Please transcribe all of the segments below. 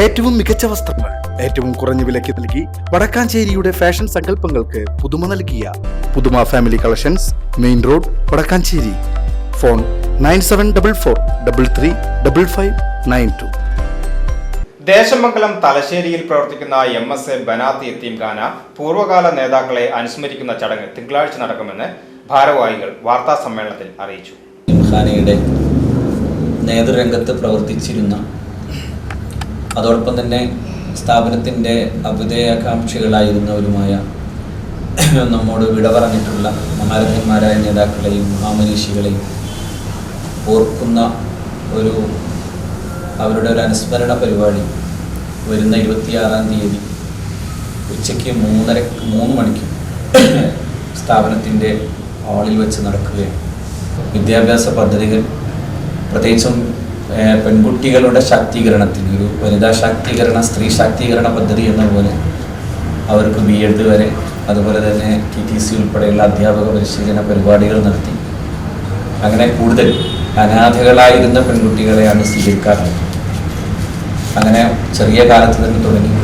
ഏറ്റവും മികച്ച വസ്ത്രങ്ങൾ ഏറ്റവും കുറഞ്ഞ വിലയ്ക്ക് നൽകി വടക്കാഞ്ചേരിയുടെ ഫാഷൻ സങ്കല്പങ്ങൾക്ക് പുതുമ നൽകിയ പുതുമ family collections main road Vadakkanchery. Phone nine seven double four double three double five nine two. Desamangalam തലശ്ശേരിയിൽ പ്രവർത്തിക്കുന്ന എം എസ് എ ബനാത്തി എത്തീംഖാന പൂർവകാല നേതാക്കളെ അനുസ്മരിക്കുന്ന ചടങ്ങ് തിങ്കളാഴ്ച നടക്കുമെന്ന് ഭാരവാഹികൾ വാർത്താ സമ്മേളനത്തിൽ അറിയിച്ചു. ഖാനയുടെ നേതൃരംഗത്ത് പ്രവർത്തിച്ചിരുന്ന അതോടൊപ്പം തന്നെ സ്ഥാപനത്തിന്റെ അഭ്യുദയാകാംക്ഷികളായിരുന്നവരുമായ നമ്മോട് വിട പറഞ്ഞിട്ടുള്ള മഹാരഥന്മാരായ നേതാക്കളെയും മഹാമനീഷികളെയും ഓർക്കുന്ന ഒരു അവരുടെ ഒരു അനുസ്മരണ പരിപാടി വരുന്ന ഇരുപത്തിയാറാം തീയതി ഉച്ചയ്ക്ക് മൂന്നര മൂന്ന് മണിക്ക് സ്ഥാപനത്തിന്റെ ഹാളിൽ വെച്ച് നടക്കുകയാണ്. വിദ്യാഭ്യാസ പദ്ധതികൾ പ്രത്യേകിച്ചും പെൺകുട്ടികളുടെ ശാക്തീകരണത്തിന് ഒരു വനിതാ ശാക്തീകരണ സ്ത്രീ ശാക്തീകരണ പദ്ധതി എന്ന പോലെ അവർക്ക് ബി എഡ് വരെ അതുപോലെ തന്നെ ടി ടി സി ഉൾപ്പെടെയുള്ള അധ്യാപക പരിശീലന പരിപാടികൾ നടത്തി. അങ്ങനെ കൂടുതൽ അനാഥകളായിരുന്ന പെൺകുട്ടികളെയാണ് സ്വീകരിക്കാറുള്ളത്. അങ്ങനെ ചെറിയ കാലത്ത് തന്നെ തുടങ്ങി.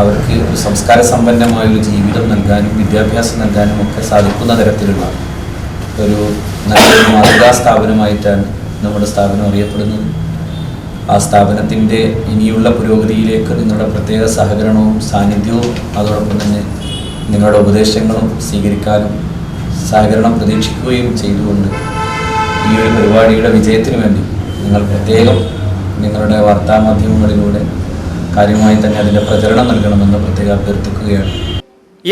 അവർക്ക് ഒരു സംസ്കാര സമ്പന്നമായ ഒരു ജീവിതം നൽകാനും വിദ്യാഭ്യാസം നൽകാനും ഒക്കെ സാധിക്കുന്ന തരത്തിലുള്ള ഒരു നല്ലൊരു മാതൃകാ സ്ഥാപനമായിട്ടാണ് നമ്മുടെ സ്ഥാപനം അറിയപ്പെടുന്നത്. ആ സ്ഥാപനത്തിന്റെ ഇനിയുള്ള പുരോഗതിയിലേക്ക് നിങ്ങളുടെ പ്രത്യേക സഹകരണവും സാന്നിധ്യവും അതോടൊപ്പം തന്നെ നിങ്ങളുടെ ഉപദേശങ്ങളും സ്വീകരിക്കാനും സഹകരണം പ്രതീക്ഷിക്കുകയും ചെയ്തുകൊണ്ട് ഈ ഒരു പരിപാടിയുടെ വിജയത്തിന് വേണ്ടി നിങ്ങൾ പ്രത്യേകം നിങ്ങളുടെ വാർത്താമാധ്യമങ്ങളിലൂടെ കാര്യമായി തന്നെ അതിന്റെ പ്രചരണം നൽകണമെന്ന് പ്രത്യേകം അഭ്യർത്ഥിക്കുകയാണ്.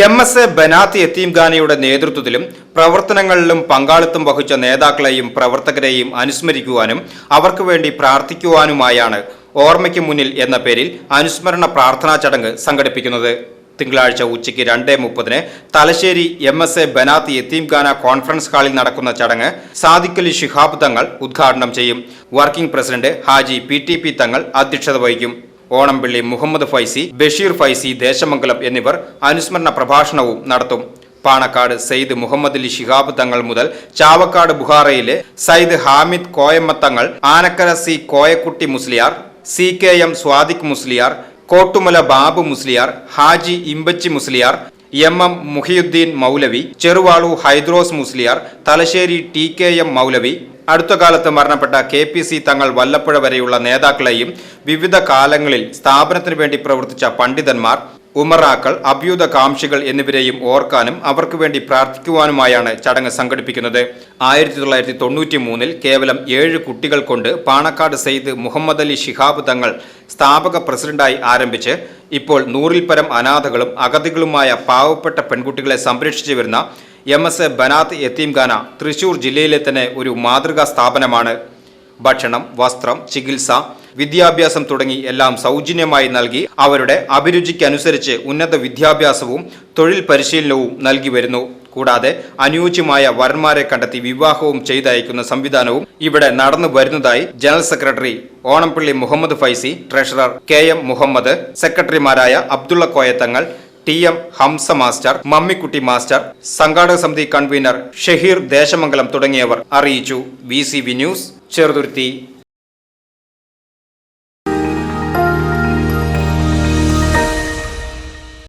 എം എസ് എ ബനാത്ത് യത്തീംഖാനയുടെ നേതൃത്വത്തിലും പ്രവർത്തനങ്ങളിലും പങ്കാളിത്തം വഹിച്ച നേതാക്കളെയും പ്രവർത്തകരെയും അനുസ്മരിക്കുവാനും അവർക്ക് വേണ്ടി പ്രാർത്ഥിക്കുവാനുമായാണ് ഓർമ്മയ്ക്ക് മുന്നിൽ എന്ന പേരിൽ അനുസ്മരണ പ്രാർത്ഥനാ ചടങ്ങ് സംഘടിപ്പിക്കുന്നത്. തിങ്കളാഴ്ച ഉച്ചയ്ക്ക് രണ്ട് മുപ്പതിന് Thalassery M S A Banath Yatheemkhana conference ഹാളിൽ നടക്കുന്ന ചടങ്ങ് സാദിഖലി ശിഹാബ് തങ്ങൾ ഉദ്ഘാടനം ചെയ്യും. Working president Haji P T P Thangal അധ്യക്ഷത വഹിക്കും. ഓണംപിള്ളി മുഹമ്മദ് ഫൈസി ബഷീർ ഫൈസി ദേശമംഗലം എന്നിവർ അനുസ്മരണ പ്രഭാഷണവും നടത്തും. പാണക്കാട് സെയ്ദ് മുഹമ്മദ് അലി ശിഹാബ് തങ്ങൾ മുതൽ Chavakkad ബുഹാറയിലെ Sayyid Hamid Koyamma Thangal Anakkara C Koyakutty Musliyar C K M Sadiq Musliyar Kottumala Babu Musliyar Haji Imbichi Musliyar M M Muhiyuddin Moulavi Cheruvalu Haidros Musliyar Thalassery T K M Moulavi അടുത്ത കാലത്ത് മരണപ്പെട്ട K P C തങ്ങൾ വല്ലപ്പുഴ വരെയുള്ള നേതാക്കളെയും വിവിധ കാലങ്ങളിൽ സ്ഥാപനത്തിനു വേണ്ടി പ്രവർത്തിച്ച പണ്ഡിതന്മാർ ഉമറാക്കൾ അഭ്യുത കാംക്ഷികൾ എന്നിവരെയും ഓർക്കാനും അവർക്ക് വേണ്ടി പ്രാർത്ഥിക്കുവാനുമായാണ് ചടങ്ങ് സംഘടിപ്പിക്കുന്നത്. ആയിരത്തി തൊള്ളായിരത്തി തൊണ്ണൂറ്റി മൂന്നിൽ കേവലം ഏഴ് കുട്ടികൾ കൊണ്ട് പാണക്കാട് സെയ്ദ് മുഹമ്മദ് അലി ഷിഹാബ് തങ്ങൾ സ്ഥാപക പ്രസിഡന്റായി ആരംഭിച്ച് ഇപ്പോൾ നൂറിൽ പരം അനാഥകളും അഗതികളുമായ പാവപ്പെട്ട പെൺകുട്ടികളെ സംരക്ഷിച്ചു വരുന്ന M S A Banath Yatheemkhana Thrissur ജില്ലയിലെ തന്നെ ഒരു മാതൃകാ സ്ഥാപനമാണ്. ഭക്ഷണം വസ്ത്രം ചികിത്സ വിദ്യാഭ്യാസം തുടങ്ങി എല്ലാം സൗജന്യമായി നൽകി അവരുടെ അഭിരുചിക്കനുസരിച്ച് ഉന്നത വിദ്യാഭ്യാസവും തൊഴിൽ പരിശീലനവും നൽകി വരുന്നു. കൂടാതെ അനുയോജ്യമായ വരന്മാരെ കണ്ടെത്തി വിവാഹവും ചെയ്തയക്കുന്ന സംവിധാനവും ഇവിടെ നടന്നു വരുന്നതായി general secretary Onampally Muhammad Faizy treasurer K M Muhammad സെക്രട്ടറിമാരായ Abdulla Koyathangal T M Hamza master Mammikutty master സംഘാടക സമിതി കൺവീനർ ഷഹീർ ദേശമംഗലം തുടങ്ങിയവർ അറിയിച്ചു. V C V news Cheruthuruthy.